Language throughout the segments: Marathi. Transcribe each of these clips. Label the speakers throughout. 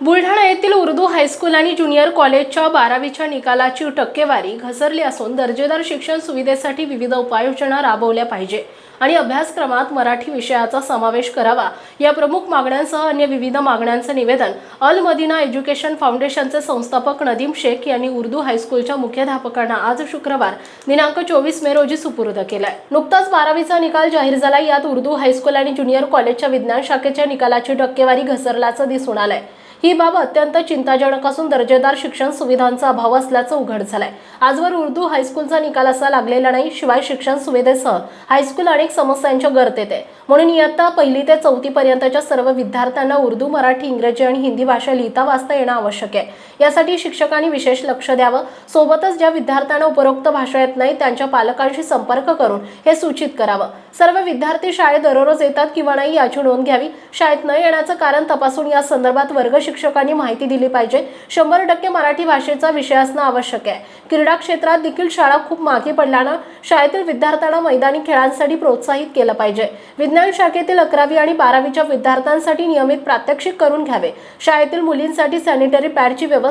Speaker 1: बुलढाणा येथील उर्दू हायस्कूल आणि ज्युनियर कॉलेजच्या बारावीच्या निकालाची टक्केवारी घसरली असून दर्जेदार शिक्षण सुविधेसाठी विविध उपाययोजना राबवल्या पाहिजे आणि अभ्यासक्रमात मराठी विषयाचा समावेश करावा या प्रमुख मागण्यांसह अन्य विविध मागण्यांचं निवेदन अल मदिना एज्युकेशन फाउंडेशनचे संस्थापक नदीम शेख यांनी उर्दू हायस्कूलच्या मुख्याध्यापकांना आज शुक्रवार दिनांक चोवीस मे रोजी सुपूर्द केलाय. नुकताच बारावीचा निकाल जाहीर झाला यात उर्दू हायस्कूल आणि ज्युनियर कॉलेजच्या विज्ञान शाखेच्या निकालाची टक्केवारी घसरल्याचं दिसून आलंय. ही बाब अत्यंत चिंताजनक असून दर्जेदार शिक्षण सुविधांचा अभाव असल्याचं उघड झालंय. आजवर उर्दू हायस्कूलचा निकाल असा लागलेला नाही शिवाय शिक्षण सुविधेसह हायस्कूल अनेक समस्यांच्या गर्तेत आहे म्हणून इयत्ता पहिली ते चौथी पर्यंतच्या सर्व विद्यार्थ्यांना उर्दू मराठी इंग्रजी आणि हिंदी भाषा लिहिता वाचता येणं आवश्यक आहे. यासाठी शिक्षकांनी विशेष लक्ष द्यावं. सोबतच ज्या विद्यार्थ्यांना उपरोक्त भाषा येत नाही त्यांच्या पालकांशी संपर्क करून हे सूचित करावं. सर्व विद्यार्थी शाळेत दररोज येतात किंवा नाही याची नोंद घ्यावी. शाळेत न येण्याचं कारण तपासून या संदर्भात वर्ग शिक्षकांनी माहिती दिली पाहिजे. शंभर टक्के मराठी भाषेचा विषय असणं आवश्यक आहे. क्रीडा क्षेत्रात देखील शाळा खूप मागे पडल्यानं शाळेतील विद्यार्थ्यांना मैदानी खेळांसाठी प्रोत्साहित केलं पाहिजे. विज्ञान शाखेतील अकरावी आणि बारावीच्या विद्यार्थ्यांसाठी नियमित प्रात्यक्षिक करून घ्यावे. शाळेतील मुलींसाठी सॅनिटरी पॅडची व्यवस्था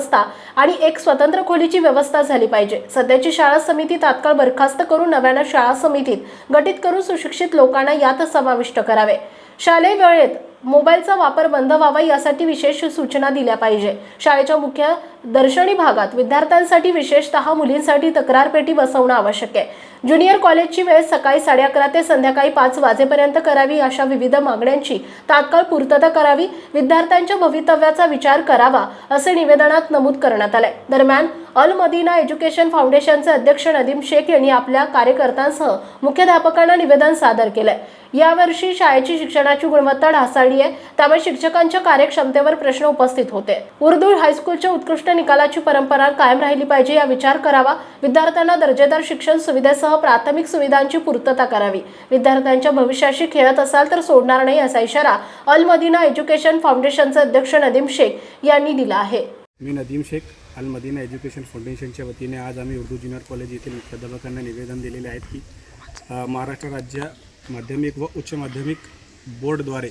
Speaker 1: आणि एक स्वतंत्र खोलीची व्यवस्था झाली पाहिजे. सध्याची शाळा समिती तात्काळ बरखास्त करून नव्यानं शाळा समितीत गठीत करून सुशिक्षित लोकांना यात समाविष्ट करावे. शालेय वेळेत मोबाईलचा वापर बंद व्हावा यासाठी विशेष सूचना दिल्या पाहिजे. शाळेच्या मुख्य दर्शनी भागात विद्यार्थ्यांसाठी विशेषतः मुलींसाठी तक्रार पेटी बसवणं आवश्यक आहे. ज्युनियर कॉलेजची वेळ सकाळी साडे अकरा ते संध्याकाळी पाच वाजेपर्यंत करावी अशा विविध मागण्यांची तात्काळ पूर्तता करावी विद्यार्थ्यांच्या भवितव्याचा विचार करावा असे निवेदनात नमूद करण्यात आलंय. दरम्यान अल मदिना एज्युकेशन फाउंडेशनचे अध्यक्ष नदीम शेख यांनी आपल्या कार्यकर्त्यांसह मुख्याध्यापकांना निवेदन सादर केलंय. यावर्षी शाळेची शिक्षणाची गुणवत्ता ढासळली आहे त्यामुळे शिक्षकांच्या कार्यक्षमतेवर प्रश्न उपस्थित होते. उर्दू हायस्कूलच्या उत्कृष्ट निकालाची परंपरा कायम राहिली पाहिजे या विचार करावा. विद्यार्थ्यांना दर्जेदार शिक्षण सुविधेसह प्राथमिक सुविधांची पूर्तता करावी. विद्यार्थ्यांच्या भविष्याशी खेळत असाल तर सोडणार नाही असा इशारा अल मदिना एज्युकेशन फाउंडेशनचे अध्यक्ष नदीम शेख यांनी दिला आहे.
Speaker 2: मी नदीम शेख अल मदिना एज्युकेशन फाउंडेशनच्या वतीने आज आम्ही उर्दू ज्युनियर कॉलेज येथील मुख्याध्यापकांना निवेदन दिलेले आहेत की महाराष्ट्र राज्य माध्यमिक व उच्च माध्यमिक बोर्डद्वारे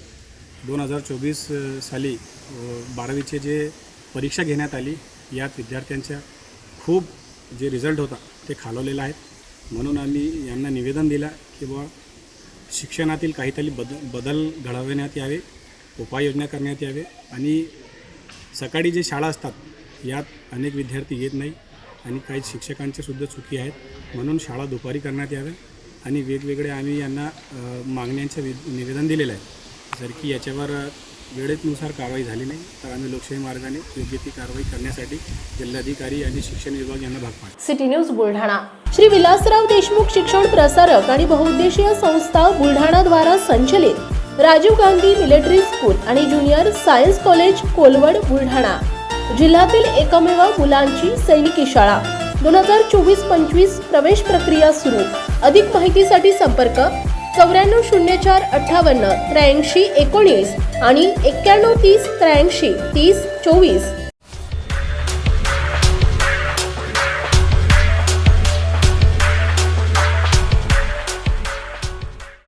Speaker 2: दोन हजार चोवीस साली बारावीचे जे परीक्षा घेण्यात आली. यात विद्यार्थ्यांच्या खूप जे रिझल्ट होता ते खालवलेला आहेत म्हणून आम्ही यांना निवेदन दिलं की बुवा शिक्षणातील काहीतरी बद बदल घडवण्यात यावे उपाययोजना करण्यात यावे आणि सकाळी जे शाळा असतात यात अनेक विद्यार्थी येत नाही आणि काही शिक्षकांच्या सुद्धा चुकी आहेत. म्हणून शाळा दुपारी करण्यात याव्या आणि वेगवेगळे आम्ही यांना मागण्यांचे मागण्यांचं निवेदन दिलेलं आहे. जर की याच्यावर वेळेनुसार कारवाई झाली नाही तर आम्ही लोकशाही मार्गाने योग्य ती कारवाई करण्यासाठी जिल्हाधिकारी आणि शिक्षण विभाग यांना भाग पाडू
Speaker 1: सिटी न्यूज बुलढाणा. श्री विलासराव देशमुख शिक्षण प्रसारक आणि बहुउद्देशीय संस्था बुलढाणा द्वारा संचलित राजीव गांधी मिलिटरी स्कूल आणि junior science college Kolwad Buldhana. जिल्ह्यातील एकमेव मुलांची सैनिकी शाळा. दोन हजार चोवीस पंचवीस प्रवेश प्रक्रिया सुरू. अधिक माहितीसाठी संपर्क चौऱ्याण्णव शून्य चार अठ्ठावन्न त्र्याऐंशी एकोणीस. आणि एक्क्याण्णव तीस त्र्याऐंशी तीस चोवीस